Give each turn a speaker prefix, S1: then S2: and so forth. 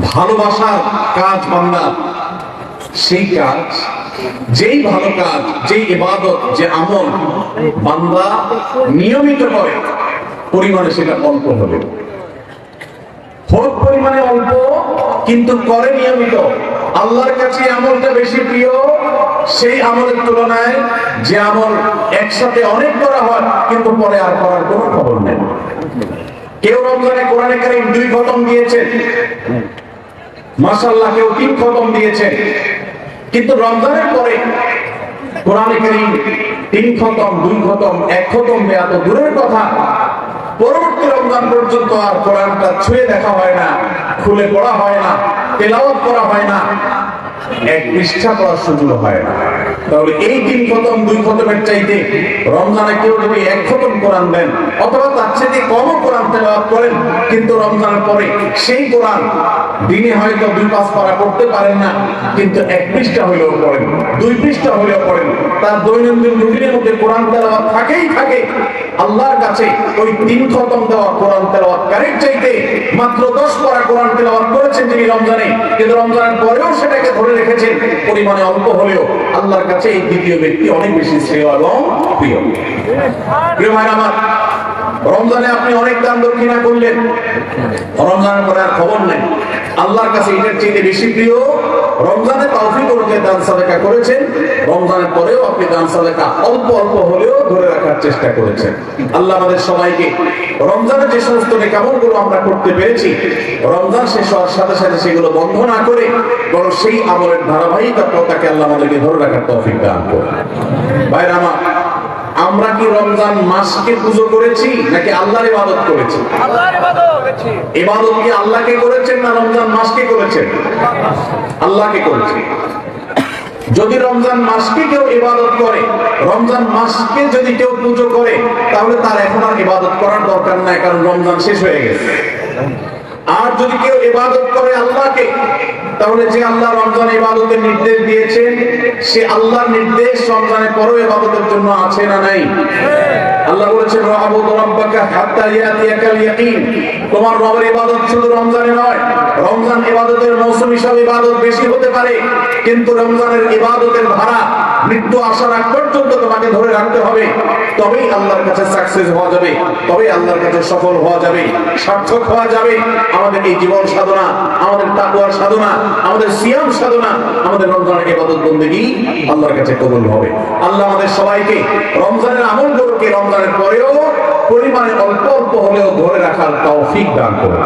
S1: ভালোবাসার কাজ বান্দা, সেই কাজ, যেই ভালো কাজ, যেই ইবাদত, যে আমল বান্দা নিয়মিত করে, পরিমাণে সেটা অল্প হলেও। হোক পরিমাণে অল্প, কিন্তু করে নিয়মিত। আল্লাহর কাছে আমলটা বেশি প্রিয়, সেই আমলের তুলনায় যে আমল একসাথে অনেক করা হয়, কিন্তু পরে আর করার কোনো খবর নেই। কেউ রমজানে কোরআনে কারিম দুই খতম দিয়েছে। মাসাল্লাহ কেউ তিন খতম দিয়েছে। কিন্তু রমজানের পরে কোরআনে কারিম তিন খতম, দুই খতম, এক খতম দেয়া তো দূরের কথা। পরবর্তী রমজান পর্যন্ত আর কোরআনটা ছুঁয়ে দেখা হয় না, খুলে পড়া হয় না, তেলাওয়াত করা হয় না, এক পৃষ্ঠা করার সুযোগ হয় না। তাহলে এই তিন খতম, দুই খতমের চাইতে রমজানে কেউ যদি এক খতম কোরআন দেন, অথবা তার চাইতে কোরআন তেলাওয়াত করেন, কিন্তু রমজানের পরে সেই কোরআন দিনে হয়তো দুই, পাঁচ পারা পড়তে পারেন না, কিন্তু এক পৃষ্ঠা পড়েন, দুই পৃষ্ঠা পড়েন, তার দৈনন্দিন রুটিনের মধ্যে কোরআন তেলাওয়াত থাকেই থাকে, আল্লাহর কাছে ওই তিন খতম দেওয়া কোরআন তেলাওয়াত কারের চাইতে মাত্র দশ কোরআন তেলাওয়াত করেছেন যিনি রমজানে, কিন্তু রমজানের পরেও সেটাকে ধরে রেখেছেন, পরিমাণে অল্প হলেও আল্লাহর কাছে এই দ্বিতীয় ব্যক্তি অনেক বেশি শ্রেয় এবং প্রিয়। প্রিয় ভাই আমার রমজানে আপনি অনেক দান দক্ষিণা করলেন। রমজানের পরে আর খবর নেই। আল্লাহর কাছে এটার চেয়ে বেশি প্রিয়, রমজানে তাওফিক অনুযায়ী দান সাদাকা করেছেন। রমজানের পরেও আপনি দান সাদাকা অল্প অল্প হলেও ধরে রাখার চেষ্টা করেছেন। আল্লাহ আমাদের সবাইকে রমজানে যে সমস্ত নেকামলগুলো আমরা করতে পেরেছি, রমজান শেষ হওয়ার সাথে সাথে সেগুলো বন্ধ না করে বরং সেই আমলের ধারাবাহিকতাকে আল্লাহ আমাদেরকে ধরে রাখার তৌফিক দান করুন। ভাইরা আমার আমরা কি রমজান মাসকে পুজো করেছি নাকি আল্লাহর ইবাদত করেছি?
S2: আল্লাহর ইবাদত করেছি।
S1: ইবাদত কি আল্লাহকে করেছেন না রমজান মাসকে করেছেন? আল্লাহকে করেছেন। যদি রমজান মাসকে কেউ ইবাদত করে রমজান মাসকে যদি কেউ পুজো করে তাহলে তার এখন আর ইবাদত করার দরকার নাই কারণ রমজান শেষ হয়ে গেছে। আর যদি কেউ ইবাদত করে আল্লাহকে, তাহলে যে আল্লাহ রমজান ইবাদতের নির্দেশ দিয়েছেন সে আল্লাহর নির্দেশ রমজানের পরও ইবাদতের জন্য আছে না নাই? আল্লাহ বলেছেন রাবুদ রাব্বাকা হাত্তা ইয়াতিয়াকাল ইয়াকিন। তোমার রবের ইবাদত শুধু রমজানে নয়, রমজান ইবাদতের মৌসুম হিসাবে ইবাদত বেশি হতে পারে, কিন্তু রমজানের ইবাদতের ভাড়া মৃত্যু আসার আগ পর্যন্ত তোমাকে ধরে রাখতে হবে। তবেই আল্লাহর কাছে সাকসেস হওয়া যাবে। তবেই আল্লাহর কাছে সফল হওয়া যাবে। সার্থক হওয়া যাবে। আমাদের এই জীবন সাধনা, আমাদের তাকুয়ার সাধনা, আমাদের সিয়াম সাধনা, আমাদের রমজানের ইবাদত বন্দেগী আল্লাহর কাছে কবুল হবে। আল্লাহ আমাদের সবাইকে রমজানের আমলগুলোকে রমজানের পরেও পরিমাণে অল্প অল্প হলেও ধরে রাখার তৌফিক দান করুন